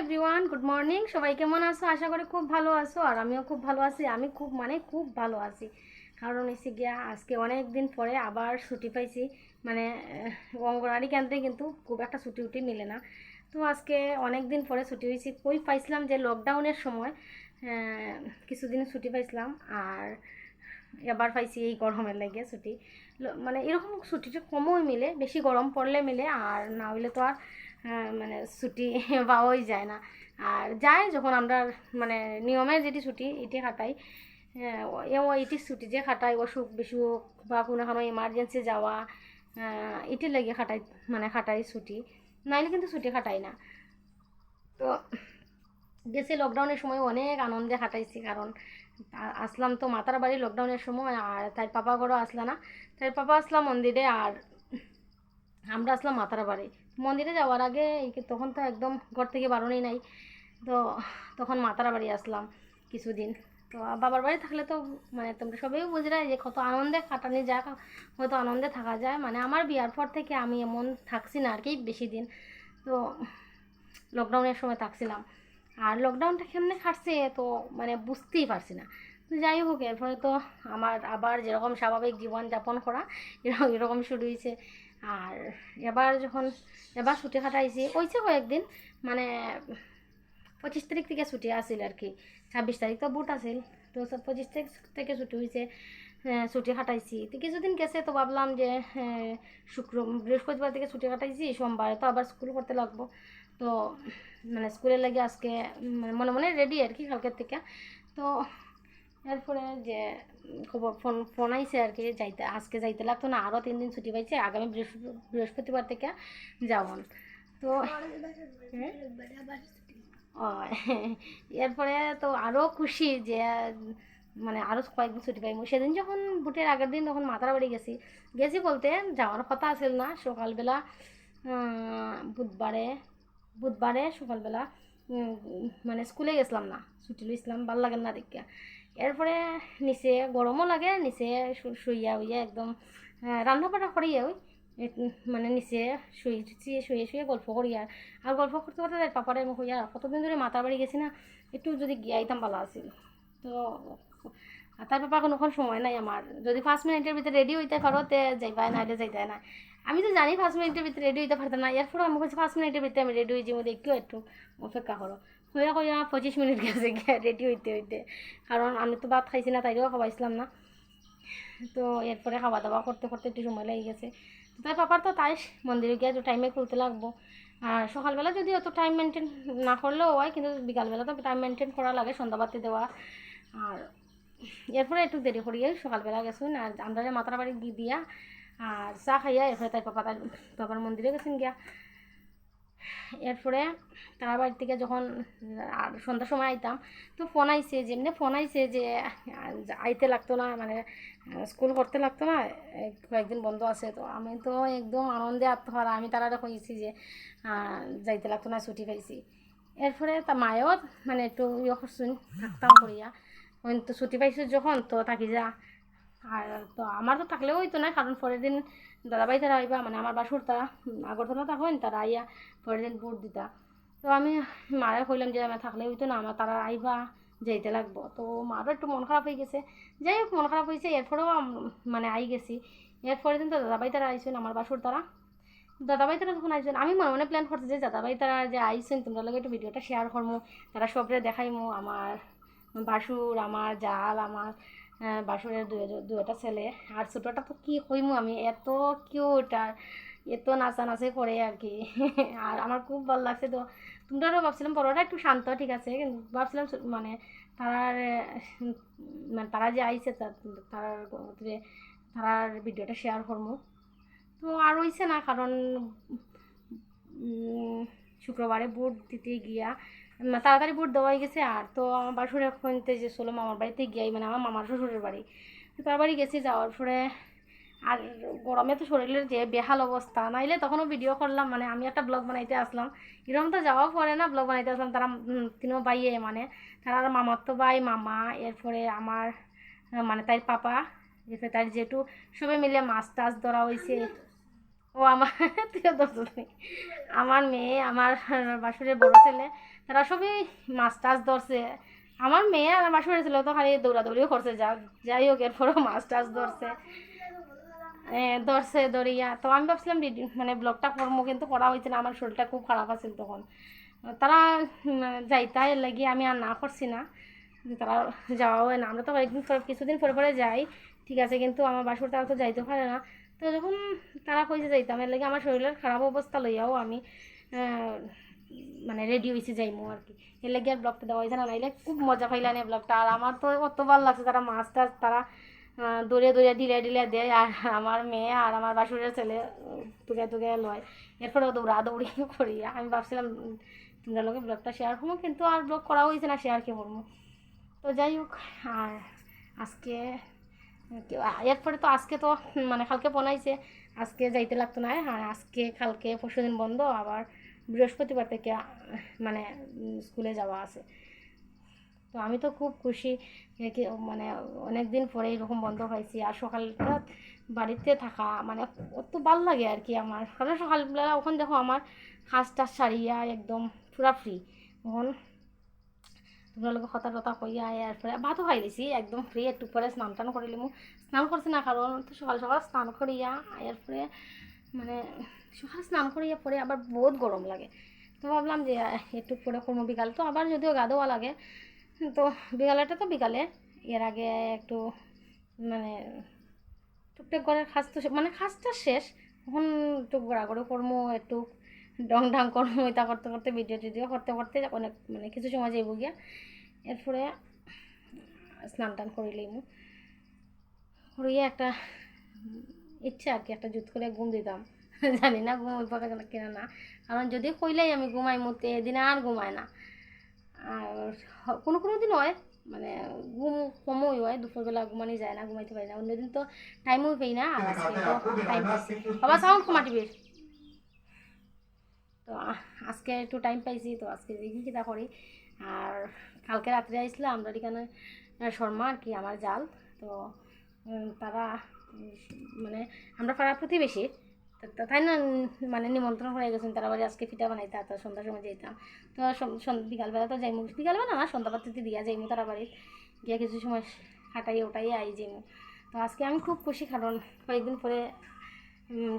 Everyone good morning সবাই কেমন আছো? আশা করি খুব ভালো আছো আর আমিও খুব ভালো আছি। আমি খুব মানে খুব ভালো আছি। কারণ এসে গিয়া আজকে অনেক দিন পরে আবার ছুটি পাইছি। মানে অঙ্গনওয়াড়ি কেন্দ্রে কিন্তু খুব একটা ছুটি উটি মিলে না। তো আজকে অনেক দিন পরে ছুটি হয়েছি কই পাইছিলাম যে লকডাউনের সময় কিছুদিন ছুটি পাইছিলাম আর এবার পাইছি এই গরমের লাগে ছুটি। মানে এরকম ছুটিটা কমই মিলে, বেশি গরম পড়লে মিলে আর না হইলে তো আর মানে ছুটি পাওয়াই যায় না। আর যায় যখন আমরা মানে নিয়মের যেটি ছুটি এটি খাটাই। আহ, এও এটি ছুটি যে খাটাই অসুখ বিসুখ বা কোনো কোনো ইমার্জেন্সি যাওয়া এটির লাগে খাটাই মানে খাটাই ছুটি। নাইলে কিন্তু ছুটি খাটাই না। তো গেছি লকডাউনের সময় অনেক আনন্দে খাটাইছি। কারণ আসলাম তো মাতার বাড়ি লকডাউনের সময় আর তাই পাপা ঘরও আসলা না। তাই পাপা আসলাম মন্দিরে আর আমরা আসলাম মাতার বাড়ি। মন্দিরে যাওয়ার আগে তখন তো একদম ঘর থেকে বারণই নাই। তো তখন মাতার বাড়ি আসলাম কিছুদিন। তো বাবার বাড়ি থাকলে তো মানে তোমরা সবাই বুঝলে যে কত আনন্দে কাটানো যায় কত আনন্দে থাকা যায়। মানে আমার বিয়ার পর থেকে আমি এমন থাকছি না আর কি বেশি দিন। তো লকডাউনের সময় থাকছিলাম। আর লকডাউনটা কেমনে কাটছে তো মানে বুঝতেই পারছি না। যাই হোক এর ফলে তো আমার আবার যেরকম স্বাভাবিক জীবন যাপন করা এরকম এরকম শুরু হয়েছে। আর এবার যখন এবার ছুটি কাটাইছি হয়েছে কয়েকদিন মানে পঁচিশ তারিখ থেকে ছুটি আসিল আর কি। ছাব্বিশ তারিখ তো বুট আসিল তো পঁচিশ তারিখ থেকে ছুটি হয়েছে আহ, ছুটি কাটাইছি। তো কিছুদিন গেছে তো ভাবলাম যে আহ, শুক্র বৃহস্পতিবার থেকে ছুটি কাটাইছি সোমবারে তো আবার স্কুল করতে লাগবো। তো মানে স্কুলের লাগে আজকে মানে মনে মনে রেডি আর কি কালকের থেকে। তো এরপরে যে, খবর ফোন ফোন আইছে আর কি, যাইতে, আজকে যাইতে লাগতো না আরও তিন দিন ছুটি পাইছে, আগামী বৃহস্পতি বৃহস্পতিবার থেকে যাবন তো? এরপরে তো আরও খুশি যে মানে আরও কয়েকদিন ছুটি পাইব। সেদিন যখন বুটের আগের দিন তখন মাতার বাড়ি গেছি। গেছি বলতে যাওয়ার কথা আছিল না, সকালবেলা বুধবারে বুধবারে সকালবেলা মানে স্কুলে গেছিলাম না, ছুটি লইছিলাম, ভালো লাগে না দেখিয়া এরপরে নিচে গরমও লাগে, নিচে শুইয়া উইয়া একদম রান্না বান্না করিয়া ওই মানে নিচে শুয়ে শুয়ে শুয়ে গল্প করি আর আর গল্প করতে করতে তাই পাপারে আমি হইয়া কতদিন ধরে মাতার বাড়ি গেছি না, একটু যদি গিয়ে আইতাম ভালো আছিল। তো তার পাপা কোনোক্ষণ সময় নাই আমার, যদি পাঁচ মিনিটের ভিতরে রেডি হইতে পারো তে যাইবা নাইলে যাইতে না আমি তো জানি পাঁচ মিনিটের ভিতরে রেডি হইতে পারতাম না। এরপরে আমি বলছি, পাঁচ মিনিটের ভিতরে আমি রেডি হয়েছি মধ্যে একটু একটু অপেক্ষা করো। হইয়া কইয়া পঁচিশ মিনিট গেছে রেডি হইতে হইতে। কারণ আমি তো ভাত খাইছি না তাইরেও খাওয়াইছিলাম না। তো এরপরে খাওয়া দাওয়া করতে করতে একটু সময় লেগে গেছে। তাই পাপার তো তাই মন্দিরে গিয়ে একটু টাইমে খুলতে লাগবো। আর সকালবেলা যদি অত টাইম মেনটেন না করলেও হয়, কিন্তু বিকালবেলা তো টাইম মেনটেন করা লাগে, সন্ধ্যাবাতি দেওয়া। আর এরপরে একটু দেরি করিয়ে সকালবেলা গেছুন আর আমরা যে বাড়ি দিয়া আর চা খাইয়া এরপরে তাই পাপা বাবার মন্দিরে গেছেন গিয়া। এরপরে তারা বাড়ি থেকে যখন আর সন্ধ্যার সময় আইতাম, তো ফোন আইছে যে এমনি ফোন আইছে যে আইতে লাগতো না মানে স্কুল করতে লাগতো না কয়েকদিন বন্ধ আছে, তো আমি তো একদম আনন্দে আত্মহারা। আমি তারা কইছি যে যাইতে লাগতো না, ছুটি পাইছি। এরপরে তা মায়েও মানে একটু ইয়ে করছুন, থাকতাম করিয়া। তো ছুটি পাইছো যখন, তো থাকি যা। আর তো আমার তো থাকলেও হইতো না, কারণ পরের দিন দাদাভাই তারা আইবা মানে আমার বাসুর তারা, আগরতলা থাকেন তারা আইয়া পরের দিন ভোট দিতা। তো আমি মারা কইলাম যে, আমার থাকলে হইতো না, আমার তারা আইবা, যাইতে লাগবো। তো মারও একটু মন খারাপ হয়ে গেছে। যাই হোক, মন খারাপ হয়েছে এরপরেও মানে আই গেছি। এরপরের দিন তো দাদাভাই তারা আইসেন আমার বাসুর তারা। দাদাভাই তারা যখন আইসেন আমি মনে মনে প্ল্যান করছি যে, দাদাভাই তারা যে আইসেন তোমরা লগে একটু ভিডিওটা শেয়ার করব তারা সবরে দেখাইমো, আমার বাসুর, আমার জাল, আমার বাসুরের দুই দুইটা ছেলে। আর ছোটোটা তো কী কইমু আমি? এত কিউট আর এত নাচানাচি করে আর কি। আর আমার খুব ভালো লাগছে তো। তোমরাও ভাবছিলাম বড়টা একটু শান্ত, ঠিক আছে? কিন্তু ভাবছিলাম মানে তারার মানে তারা যে আইছে তারার তারার ভিডিওটা শেয়ার করব তো আর হইছে না, কারণ শুক্রবারে বুট দিতে গিয়া তাড়াতাড়ি বুট দেওয়াই গেছে, আর তো আমার বাসুরের ফোনতে যে চলো মামার বাড়িতে গিয়াই মানে আমার মামার শ্বশুরের বাড়ি। তার বাড়ি গেছি, যাওয়ার পরে আর গরমে তো শরীরের যে বেহাল অবস্থা, নাইলে তখনও ভিডিও করলাম মানে আমি একটা ব্লগ বানাইতে আসলাম। এরকম তো যাওয়াও পরে না ব্লগ বানাইতে আসলাম, তারা তিনও বাইয়ে মানে তারা আর মামার তো ভাই, মামা, এরপরে আমার মানে তাই পাপা, এরপরে তার যেটু সবাই মিলে মাছ টাছ ধরা হয়েছে ও আমার আমার মেয়ে, আমার বাসুরের বড় ছেলে তারা সবই মাছ টাছ ধরছে। আমার মেয়ে আর বাসুরের ছেলে তো খালি দৌড়াদৌড়িও করছে যা যাই হোক এরপরেও মাছ টাছ ধরছে ধরছে দরিয়া তো আমি ভাবছিলাম মানে ব্লগটা করব কিন্তু করা হয়েছে না আমার শরীরটা খুব খারাপ আছিল তখন। তারা উম, যাইতা এর লাগি আমি আর না করছি না। তারা যাওয়া হয় না। আমরা তো কয়েকদিন কিছুদিন পরে পরে যাই ঠিক আছে কিন্তু আমার বাসুর তারা তো যাইতে পারে না। তো যখন তারা কইছে যাইতাম এর লাগে আমার শরীরের খারাপ অবস্থা লইয়াও আমি মানে রেডি হয়েছি যাইমু আর কি এর লাগে আর ব্লগটা দেওয়া হয়েছে না, নাইলে খুব মজা পাইলাম এই ব্লগটা আর আমার তো অত ভালো লাগছে তারা মাছ টাছ তারা দৌড়ে দৌড়ে, ঢিলে ঢিলে দেয়। আর আমার মেয়ে আর আমার বাসুরের ছেলে তুকে তুকে লয়। এরপরেও দৌড়া দৌড়ি করি। আমি ভাবছিলাম তোমরা লোকে ব্লগটা শেয়ার করব কিন্তু আর ব্লগ করা হয়েছে না শেয়ার কে করব তো যাই হোক, আর আজকে এরপরে তো আজকে তো মানে কালকে বনাইছে। আজকে যাইতে লাগতো না, আর আজকে, কালকে, পরশুদিন বন্ধ, আবার বৃহস্পতিবার থেকে মানে স্কুলে যাওয়া আছে। তো আমি তো খুব খুশি মানে অনেক দিন পরে এরকম বন্ধ পাইছি। আর সকালটা বাড়িতে থাকা মানে অত ভালো লাগে আর কি আমার। কারণ সকালবেলা ওখানে দেখো আমার হাঁস টাস সারিয়া একদম পুরা ফ্রি তখন তোমরা লোক কথা টথা কইয়া এরপরে ভাতও খাই দিছি, একদম ফ্রি একটু পরে স্নান টান করিলি মু স্নান করছি না, কারণ সকাল সকাল স্নান করিয়া এরপরে মানে সকাল স্নান করিয়া পরে আবার বহুত গরম লাগে। তো ভাবলাম যে একটু পরে করব বিকাল। তো আবার যদিও গা ধোয়া লাগে, তো বিকালেটা তো বিকালে। এর আগে একটু মানে টুকটাক করে খাস তো মানে খাসটা শেষ। তখন একটু ঘোরাঘুরি করব, একটু ডং ডাং করব, এটা করতে করতে ভিডিও টিডিও করতে করতে অনেক মানে কিছু সময় যাইব গিয়া, এরপরে স্নান টান করিলেই করিয়ে একটা ইচ্ছা আর কি একটা জুত করে ঘুম দিতাম। জানি না ঘুম পাবে কিনা না। কারণ যদি কইলেই আমি ঘুমাই, মতে এদিন আর ঘুমায় না। আর কোনো কোনো দিন হয় মানে ঘুম কমই হয়, দুপুরবেলা ঘুমানি যায় না, ঘুমাইতে পারি না। অন্যদিন তো টাইমও পাই না আর আজকে তো টাইম পাইছি। বাবা সাউন্ড কমা তো আজকে একটু টাইম পাইছি, তো আজকে দেখি কিতা করি। আর কালকে রাত্রে আইসলাম আমরা এখানে শর্মা আর কি, আমার জাল। তো তারা মানে আমরা পাড়া প্রতিবেশী তাই না মানে নিমন্ত্রণ হয়ে গেছেন তারা বাড়ি আজকে পিঠা বানাইতে, তো সন্ধ্যার সময় যেতাম তো বিকালবেলা তো যাইমু, বিকালবেলা না, সন্ধ্যা পাতিতে দিয়া যাইমু তারা বাড়ি গিয়ে কিছু সময় হাঁটাই ওটাই আই যাইমু। তো আজকে আমি খুব খুশি, কারণ কয়েকদিন পরে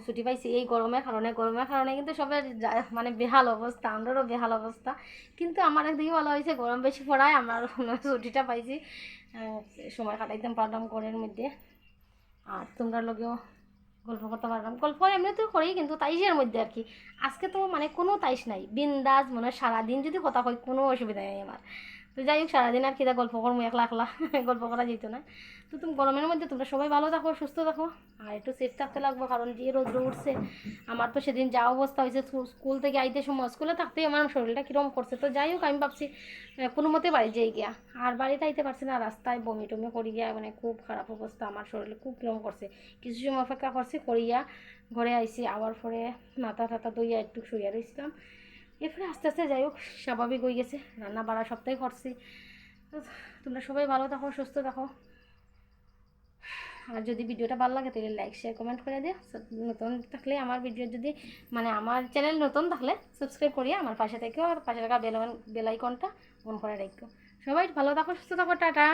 ছুটি পাইছি। এই গরমের কারণে গরমের কারণে কিন্তু সবের যা- মানে বেহাল অবস্থা আমারও বেহাল অবস্থা। কিন্তু আমার একদিকে ভালো হয়েছে, গরম বেশি পড়ায়, আমার ছুটিটা পাইছি। সময় কাটাইতাম পারলাম ঘরের মধ্যে। আর তোমরা লগেও গল্প করতে পারলাম গল্প এমনি তো করি, কিন্তু তাইসের মধ্যে আর কি। আজকে তো মানে কোনো তাইস নাই। বিন্দাস মানে সারাদিন যদি কথা কই কোনো অসুবিধা নেই আমার। তো যাই হোক, সারাদিন আর কিনা গল্প করব একলা একলা। গল্প করা যেত না। তো তুমি গরমের মধ্যে তোমরা সবাই ভালো থাকো, সুস্থ থাকো। আর একটু সেফ থাকতে লাগবো, কারণ যে রোদ্র উঠছে, আমার তো সেদিন যা অবস্থা হয়েছে স্কুল থেকে আইতে সময়, স্কুলে থাকতেই আমার শরীরটা কীরকম করছে। তো যাই হোক, আমি ভাবছি কোনো মতে বাড়ি যাই গিয়া। আর বাড়িতে আইতে পারছি না, রাস্তায় বমি টমি করি গিয়া মানে খুব খারাপ অবস্থা, আমার শরীরে খুব কিরম করছে। কিছু সময় অপেক্ষা করছি, করিয়া ঘরে আইছি, আবার পরে মাথা টাথা দইয়া একটু শুইয়া রয়েছিলাম এরপরে আস্তে আস্তে যাই হোক, স্বাভাবিক হয়ে গেছে। রান্না বাড়া সবটাই করছি। তোমরা সবাই ভালো থাকো, সুস্থ থাকো। আর যদি ভিডিওটা ভালো লাগে, তাহলে লাইক শেয়ার কমেন্ট করে দিও। নতুন থাকলে আমার ভিডিও যদি মানে আমার চ্যানেল নতুন থাকলে সাবস্ক্রাইব করিয়া আমার পাশে থেকেও, আর পাশে থাকা বেল বেল আইকনটা অন করে রাখো। সবাই ভালো থাকো, সুস্থ থাকো, টাটা।